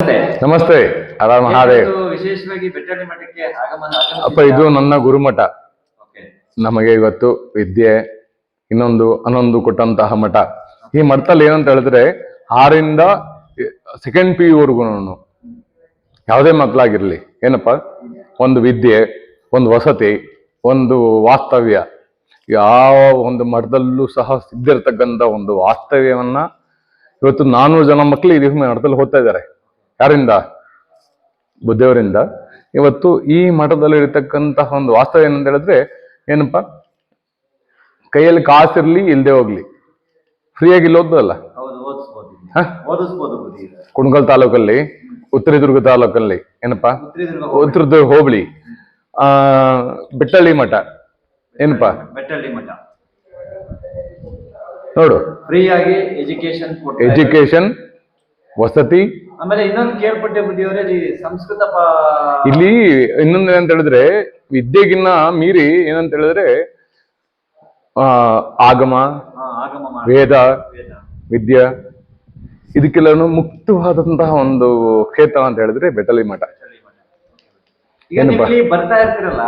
ನಮಸ್ತೆ. ಆರಾಮ ಮಹಾದೇವ್. ವಿಶೇಷವಾಗಿ ಬೆಟ್ಟಳ್ಳಿ ಮಠಕ್ಕೆ ಆಗಮನ ಅಪ್ಪ ಇದು ನನ್ನ ಗುರುಮಠ. ನಮಗೆ ಇವತ್ತು ವಿದ್ಯೆ ಇನ್ನೊಂದು ಹನ್ನೊಂದು ಕೊಟ್ಟಂತಹ ಮಠ. ಈ ಮಠದಲ್ಲಿ ಏನಂತ ಹೇಳಿದ್ರೆ ಆರಿಂದ ಸೆಕೆಂಡ್ ಪಿ ಯುವರೆಗೂ ಯಾವುದೇ ಮಕ್ಕಳಾಗಿರ್ಲಿ. ಏನಪ್ಪ? ಒಂದು ವಿದ್ಯೆ ಒಂದು ವಸತಿ ಒಂದು ವಾಸ್ತವ್ಯ. ಯಾವ ಒಂದು ಮಠದಲ್ಲೂ ಸಹ ಸಿದ್ಧಿರ್ತಕ್ಕಂಥ ಒಂದು ವಾಸ್ತವ್ಯವನ್ನ ಇವತ್ತು ನಾನೂರು ಜನ ಮಕ್ಕಳು ಇದೀಗ ಮಠದಲ್ಲಿ ಹೋಗ್ತಾ ಇದ್ದಾರೆ. ಯಾರಿಂದ? ಬುದ್ಧಿಯವರಿಂದ. ಇವತ್ತು ಈ ಮಠದಲ್ಲಿ ಇರತಕ್ಕಂತಹ ಒಂದು ವಾಸ್ತವ ಏನಂತ ಹೇಳಿದ್ರೆ ಏನಪ್ಪ? ಕೈಯಲ್ಲಿ ಕಾಸಿರ್ಲಿ ಇಲ್ಲದೆ ಹೋಗ್ಲಿ. ಫ್ರೀಯಾಗಿ ಇಲ್ಲಿ. ಓದಲ್ಲ. ಕುಣಗಲ್ ತಾಲೂಕಲ್ಲಿ ಉತ್ತರದುರ್ಗ ತಾಲೂಕಲ್ಲಿ ಏನಪ್ಪಾ? ಉತ್ತರದುರ್ಗ ಹೋಬಳಿ ಆ ಬೆಟ್ಟಳ್ಳಿ ಮಠ ಏನಪ್ಪ? ಬೆಟ್ಟಳ್ಳಿ ಮಠ. ನೋಡು. ಫ್ರೀಯಾಗಿ ಎಜುಕೇಶನ್ ಎಜುಕೇಶನ್ ವಸತಿ ಆಮೇಲೆ ಇನ್ನೊಂದು ಕೇಳ್ಪಟ್ಟೆ ಬುದ್ಧಿಯವರೇ ಇಲ್ಲಿ ಸಂಸ್ಕೃತ ಇಲ್ಲಿ ಇನ್ನೊಂದು ಏನಂತ ಹೇಳಿದ್ರೆ ವಿದ್ಯೆಗಿನ್ನ ಮೀರಿ ಏನಂತ ಹೇಳಿದ್ರೆ ಆಗಮ ಆಗಮ ವೇದ ವೇದ. ವಿದ್ಯೆ ಇದಕ್ಕೆಲ್ಲನು ಮುಕ್ತವಾದಂತಹ ಒಂದು ಕ್ಷೇತ್ರ ಅಂತ ಹೇಳಿದ್ರೆ ಬೆಟಲಿ ಮಠ. ಇಲ್ಲಿ ಬರ್ತಾ ಇರ್ತೀರಲ್ಲ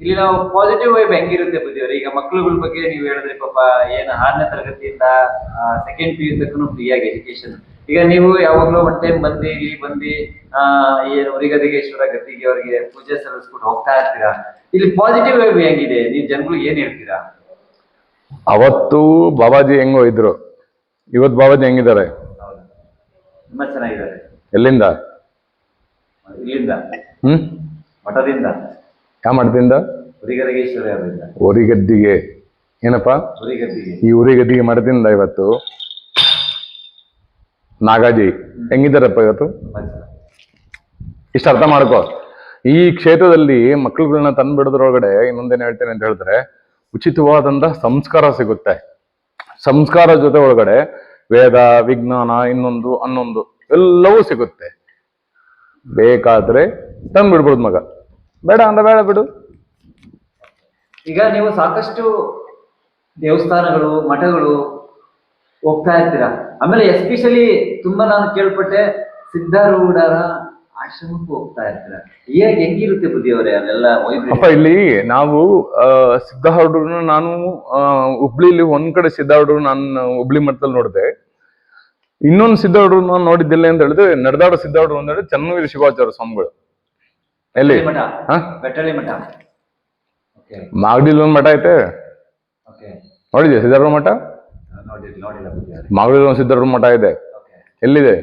ಇಲ್ಲಿ ನಾವು ಪಾಸಿಟಿವ್ ವೈಬ್ ಹೆಂಗಿರುತ್ತೆ ಬುದ್ಧಿಯವರೇ? ಈಗ ಮಕ್ಳುಗಳ ಬಗ್ಗೆ ನೀವು ಹೇಳಿದ್ರಿ ಪಾಪ ಏನು ಆರನೇ ತರಗತಿಯಿಂದ ಸೆಕೆಂಡ್ ಪಿ ಯು ತಕ್ಕೂ ಫ್ರೀ ಆಗಿ ಎಜುಕೇಶನ್ ಈಗ ನೀವು ಯಾವಾಗ್ಲೂ ಒನ್ ಟೈಮ್ ಬಂದಿ ಇಲ್ಲಿ ಬಂದು ಆ ಏನು ಉರಿಗದಿಗೇಶ್ವರ ಗದ್ದಿಗೆ ಅವರಿಗೆ ಪೂಜೆ ಸಲ್ಲಿಸ್ಬಿಟ್ಟು ಹೋಗ್ತಾ ಇರ್ತೀರಾ? ಇಲ್ಲಿ ಪಾಸಿಟಿವ್ ವೈಬ್ ಹೆಂಗಿದೆ? ನೀವು ಜನಗಳಿಗೆ ಏನ್ ಹೇಳ್ತೀರಾ? ಅವತ್ತು ಬಾಬಾಜಿ ಹೆಂಗೋ ಇದ್ರು. ಇವತ್ತು ಬಾಬಾಜಿ ಹೆಂಗಿದ್ದಾರೆ? ತುಂಬಾ ಚೆನ್ನಾಗಿದ್ದಾರೆ. ಎಲ್ಲಿಂದ? ಇಲ್ಲಿಂದ? ಹ್ಮ್? ಮಠದಿಂದ? ಯಾವ ಮಠದಿಂದ ಉರಿಗದಿಗೇಶ್ವರ ಅವರಿಂದ. ಒರಿಗದ್ದಿಗೆ ಏನಪ್ಪಾ? ಉರಿಗದ್ದಿಗೆ ಈ ಉರಿಗದ್ದಿಗೆ ಮಠದಿಂದ ಇವತ್ತು. ನಾಗಾಜಿ ಹೆಂಗಿದ್ದಾರಪ್ಪ ಇವತ್ತು? ಇಷ್ಟು ಅರ್ಥ ಮಾಡ್ಕೋ. ಈ ಕ್ಷೇತ್ರದಲ್ಲಿ ಮಕ್ಕಳುಗಳನ್ನ ತಂದ್ಬಿಡೋದ್ರೊಳಗಡೆ ಇನ್ನೊಂದೇನು ಹೇಳ್ತೇನೆ ಅಂತ ಹೇಳಿದ್ರೆ ಉಚಿತವಾದಂತಹ ಸಂಸ್ಕಾರ ಸಿಗುತ್ತೆ. ಸಂಸ್ಕಾರ ಜೊತೆ ಒಳಗಡೆ ವೇದ, ವಿಜ್ಞಾನ, ಇನ್ನೊಂದು, ಅನ್ನೊಂದು ಎಲ್ಲವೂ ಸಿಗುತ್ತೆ. ಬೇಕಾದ್ರೆ ತಂದ್ಬಿಡ್ಬೋದು ಮಗ. ಬೇಡ ಅಂದ್ರೆ ಬೇಡ ಬಿಡು. ಈಗ ನೀವು ಸಾಕಷ್ಟು ದೇವಸ್ಥಾನಗಳು, ಮಠಗಳು ಹೋಗ್ತಾ ಇರ್ತೀರಾ? ಆಮೇಲೆ ಎಸ್ಪೆಷಲಿ ತುಂಬಾ ನಾನು ಕೇಳ್ಪಟ್ಟೆ ಸಿದ್ಧಾರೂಢರ ಆಶ್ರಮಕ್ಕೂ ಹೋಗ್ತಾ ಇರ್ತಾರೆ. ಈಗ ಹೆಂಗಿರುತ್ತೆ ಬುದ್ಧಿಯವರೇ ಅದೆಲ್ಲ ಅಪ್ಪ ಇಲ್ಲಿ ನಾವು ಆ, ಸಿದ್ಧಾರೂಢರನ್ನ ನಾನು ಹುಬ್ಳಿಲಿ ಒಂದ್ ಕಡೆ ಸಿದ್ಧಾರೂಢರು ನಾನು ಹುಬ್ಳಿ ಮಠದಲ್ಲಿ ನೋಡಿದೆ. ಇನ್ನೊಂದು ಸಿದ್ಧಾರೂಢರು ನಾನು ನೋಡಿದ್ದಿಲ್ಲ ಅಂತ ಹೇಳಿದ್ರೆ ನಡೆದಾಡ ಸಿದ್ಧಾರೂಢರು ಅಂತ ಹೇಳಿದ್ರೆ ಚನ್ನವೀರ ಶಿವಾಚಾರ್ಯ ಸ್ವಾಮಿಗಳು. ಎಲ್ಲಿ? ಮಠ? ಬೆಟ್ಟಳ್ಳಿ ಮಾಗಡಿಲಿ ಒಂದ್ ಮಠ ಐತೆ. ನೋಡಿದ್ಯಾ ಸಿದ್ಧಾರೂಢ ಮಠ? ನೋಡಿಲ್ಲ ಸಿದ್ಧರ ಮಠ ಇದೆ. ಎಲ್ಲಿದೆ?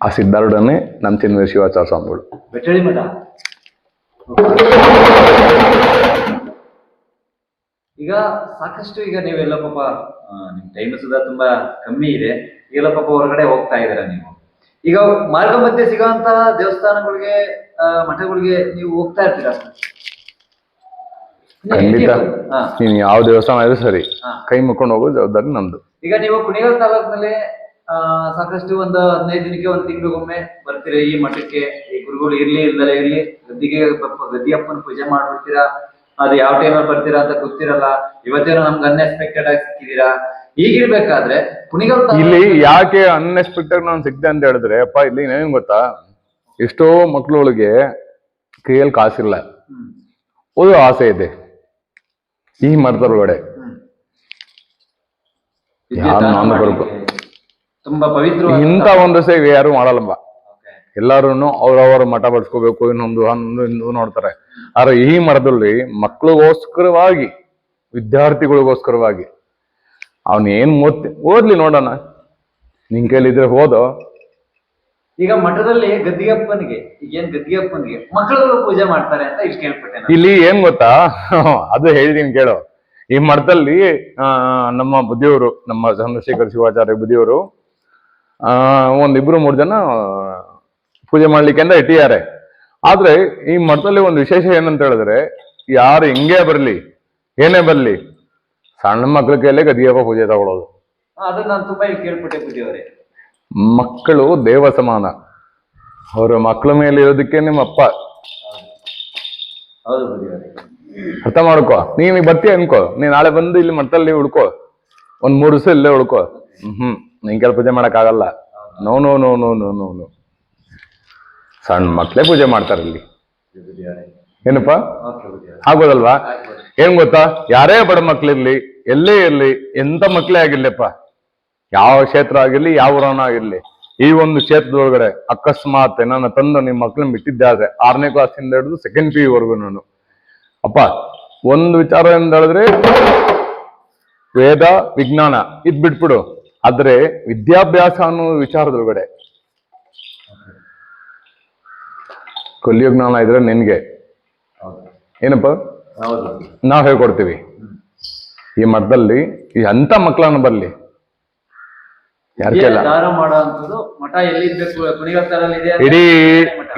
ಆ ಸಿದ್ಧಾರೂಢನೇ ನಮ್ಮ ಚಿನ್ನ ಶಿವಾಚಾರ ಸ್ವಾಮಿಗಳು. ಈಗ ಸಾಕಷ್ಟು ಈಗ ನೀವೆಲ್ಲ ಪಾಪ ನಿಮ್ ಟೈಮ್ ಸುಧಾ ತುಂಬಾ ಕಮ್ಮಿ ಇದೆ. ಈಗೆಲ್ಲ ಪಾಪ ಹೊರಗಡೆ ಹೋಗ್ತಾ ಇದ್ದೀರಾ ನೀವು? ಈಗ ಮಾರ್ಗ ಮಧ್ಯೆ ಸಿಗೋಂತಹ ದೇವಸ್ಥಾನಗಳಿಗೆ ಮಠಗಳಿಗೆ ನೀವು ಹೋಗ್ತಾ ಇರ್ತೀರಾ? ಖಂಡಿತ. ನೀನ್ ಯಾವ ದೇವಸ್ಥಾನ ಆದ್ರೂ ಸರಿ. ಕೈ ಮುಕ್ಕೊಂಡು ಹೋಗೋ ಜವಾಬ್ದಾರಿ ನಮ್ದು. ಈಗ ನೀವು ಕುಣಿಗಲ್ ತಾಲೂಕಿನಲ್ಲಿ ಸಾಕಷ್ಟು ಒಂದು ಹದಿನೈದು ದಿನಕ್ಕೆ ಒಂದು ತಿಂಗಳಿಗೊಮ್ಮೆ ಬರ್ತೀರಾ ಈ ಮಠಕ್ಕೆ. ಈ ಗುರುಗಳು ಇರ್ಲಿ ಇಲ್ದಲ್ಲ ಇರ್ಲಿ ಗದ್ದಿಗೆ ಪಾಪ ಗದ್ದಿಯಪ್ಪನ ಪೂಜೆ ಮಾಡ್ಬಿಡ್ತೀರಾ? ಅದು ಯಾವ ಟೈಮಲ್ಲಿ ಬರ್ತೀರಾ ಅಂತ ಗೊತ್ತಿರಲ್ಲ. ಇವತ್ತೇನೋ ನಮ್ಗೆ ಅನ್ಎಕ್ಸ್ಪೆಕ್ಟೆಡ್ ಆಗಿ ಸಿಕ್ಕಿದೀರಾ? ಈಗಿರ್ಬೇಕಾದ್ರೆ ಕುಣಿಗಲ್ ಇಲ್ಲಿ ಯಾಕೆ ಅನ್ಎಕ್ಸ್ಪೆಕ್ಟೆಡ್ ನಾನು ಸಿಗ್ದೆ ಅಂತ ಹೇಳಿದ್ರೆ ಅಪ್ಪ ಇಲ್ಲಿ ಏನೇನು ಗೊತ್ತಾ? ಎಷ್ಟೋ ಮಕ್ಳುಗಳಿಗೆ ಕೈಯಲ್ಲಿ ಕಾಸಿಲ್ಲ. ಓದೋ ಆಸೆ ಇದೆ. ಈ ಮಾಡ್ತಾರ ಒಳಗಡೆ. ಯಾರು ನಾನು ತುಂಬಾ ಪವಿತ್ರ ಇಂಥ ಒಂದು ಸೇವೆ ಯಾರು ಮಾಡಲ್ಲಪ್ಪ. ಎಲ್ಲಾರು ಅವ್ರವ್ರ ಮಠ ಬಡ್ಸ್ಕೋಬೇಕು ಇನ್ನೊಂದು ಹನ್ನೊಂದು ಇನ್ನೊಂದು ನೋಡ್ತಾರೆ. ಆದ್ರೆ ಈ ಮಠದಲ್ಲಿ ಮಕ್ಕಳಿಗೋಸ್ಕರವಾಗಿ ವಿದ್ಯಾರ್ಥಿಗಳಿಗೋಸ್ಕರವಾಗಿ ಅವನ್ ಏನ್ ಓದ್ತಿ ಓದ್ಲಿ ನೋಡೋಣ. ನಿನ್ ಕೈಲಿದ್ರೆ ಓದೋ ಈಗ ಮಠದಲ್ಲಿ ಗದ್ದಿಗೆಪ್ಪನಿಗೆ ಈಗ ಏನ್ ಗದ್ದಿಗೆಪ್ಪನಿಗೆ ಮಕ್ಕಳು ಪೂಜೆ ಮಾಡ್ತಾರೆ ಅಂತ ಇಲ್ಲಿ ಕೇಳ್ಪಟ್ಟೆ ನಾನು. ಇಲ್ಲಿ ಏನ್ ಗೊತ್ತಾ? ಅದು ಹೇಳಿದೀನಿ ಕೇಳು. ಈ ಮಠದಲ್ಲಿ ಆ, ನಮ್ಮ ಬುದ್ಧಿಯವರು ನಮ್ಮ ಚಂದ್ರಶೇಖರ್ ಶಿವಾಚಾರ್ಯ ಬುದ್ಧಿಯವರು ಆ ಒಂದಿಬ್ರು ಮೂರು ಜನ ಪೂಜೆ ಮಾಡ್ಲಿಕ್ಕೆ ಅಂತ ಇಟ್ಟಿದ್ದಾರೆ. ಆದ್ರೆ ಈ ಮಠದಲ್ಲಿ ಒಂದು ವಿಶೇಷ ಏನಂತ ಹೇಳಿದ್ರೆ ಯಾರು ಹೆಂಗೆ ಬರ್ಲಿ ಏನೇ ಬರ್ಲಿ ಸಣ್ಣ ಮಕ್ಳ ಕೈಯಲ್ಲೇ ಗದಿಯಪ್ಪ ಪೂಜೆ ತಗೊಳ್ಳೋದು ಹಾ, ಅದನ್ನ ನಾನು ತುಂಬಾ ಇಲ್ಲಿ ಕೇಳ್ಪಟ್ಟೆ ಬುದ್ಧಿಯವರೇ. ಮಕ್ಕಳು ದೇವ ಸಮಾನ ಅವರ ಮಕ್ಕಳ ಮೇಲೆ ಇರೋದಕ್ಕೆ ನಿಮ್ಮ ಅಪ್ಪ. ಅರ್ಥ ಮಾಡ್ಕೋ. ನೀನ್ ಬರ್ತೀಯ ಅನ್ಕೋ. ನೀ ನಾಳೆ ಬಂದು ಇಲ್ಲಿ ಮಠದಲ್ಲಿ ಉಳ್ಕೋ. ಒಂದ್ ಮೂರು ದಿವಸ ಇಲ್ಲೇ ಉಳ್ಕೋ. ಹ್ಮ್ ಕೆಲ ಪೂಜೆ ಮಾಡಕ್ಕಾಗಲ್ಲ. No no no no no no no ಸಣ್ಣ ಮಕ್ಳೇ ಪೂಜೆ ಮಾಡ್ತಾರೆ ಇಲ್ಲಿ. ಏನಪ್ಪ? ಆಗೋದಲ್ವಾ ಏನ್ ಗೊತ್ತಾ? ಯಾರೇ ಬಡ ಮಕ್ಳಿರ್ಲಿ ಎಲ್ಲೇ ಇರ್ಲಿ ಎಂತ ಮಕ್ಳೇ ಆಗಿರ್ಲಿಪ್ಪ? ಯಾವ ಕ್ಷೇತ್ರ ಆಗಿರ್ಲಿ ಯಾವ ಊರವನ ಆಗಿರ್ಲಿ ಈ ಒಂದು ಕ್ಷೇತ್ರದೊಳಗಡೆ ಅಕಸ್ಮಾತ್ ನನ್ನ ತಂದು ನಿಮ್ಮ ಮಕ್ಳನ್ನ ಬಿಟ್ಟಿದ್ದಾದ್ರೆ ಆರನೇ ಕ್ಲಾಸಿಂದ ಹಿಡಿದು ಸೆಕೆಂಡ್ ಪಿ ವರ್ಗು ನಾನು. ಅಪ್ಪ ಒಂದು ವಿಚಾರ ಅಂತ ಹೇಳಿದ್ರೆ ವೇದ ವಿಜ್ಞಾನ ಇದ್ ಬಿಟ್ಬಿಡು. ಆದ್ರೆ ವಿದ್ಯಾಭ್ಯಾಸ ಅನ್ನೋ ವಿಚಾರದೊಳಗಡೆ ಕಲಿಯೋ ಜ್ಞಾನ ಇದ್ರೆ ನಿನ್ಗೆ. ಏನಪ್ಪ? ನಾವ್ ಹೇಳ್ಕೊಡ್ತೀವಿ. ಈ ಮಠದಲ್ಲಿ ಈ ಅಂತ ಮಕ್ಕಳನ್ನು ಬರ್ಲಿ. ಮಠ ಕುಣಿಗಲ್ ಇಡೀ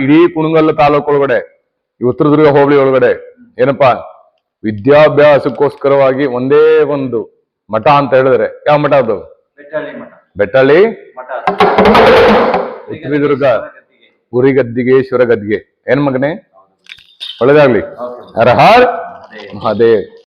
ಇಡೀ ಕುಣಗಲ್ಲ ತಾಲೂಕು ಒಳಗಡೆ ಈ ಉತ್ತರದುರ್ಗ ಹೋಬಳಿ ಒಳಗಡೆ ಏನಪ್ಪಾ ವಿದ್ಯಾಭ್ಯಾಸಕ್ಕೋಸ್ಕರವಾಗಿ ಒಂದೇ ಒಂದು ಮಠ ಅಂತ ಹೇಳಿದ್ರೆ ಯಾವ ಮಠ ಅದು? ಬೆಟ್ಟಳ್ಳಿ ಮಠ. ಉತ್ತರದುರ್ಗ ಗದ್ದಿಗೆ. ಶಿವರ ಗದ್ದಿಗೆ. ಏನ್ ಮಗನೇ? ಒಳ್ಳೇದಾಗ್ಲಿ. ಹರ್ ಮಹಾದೇವ್.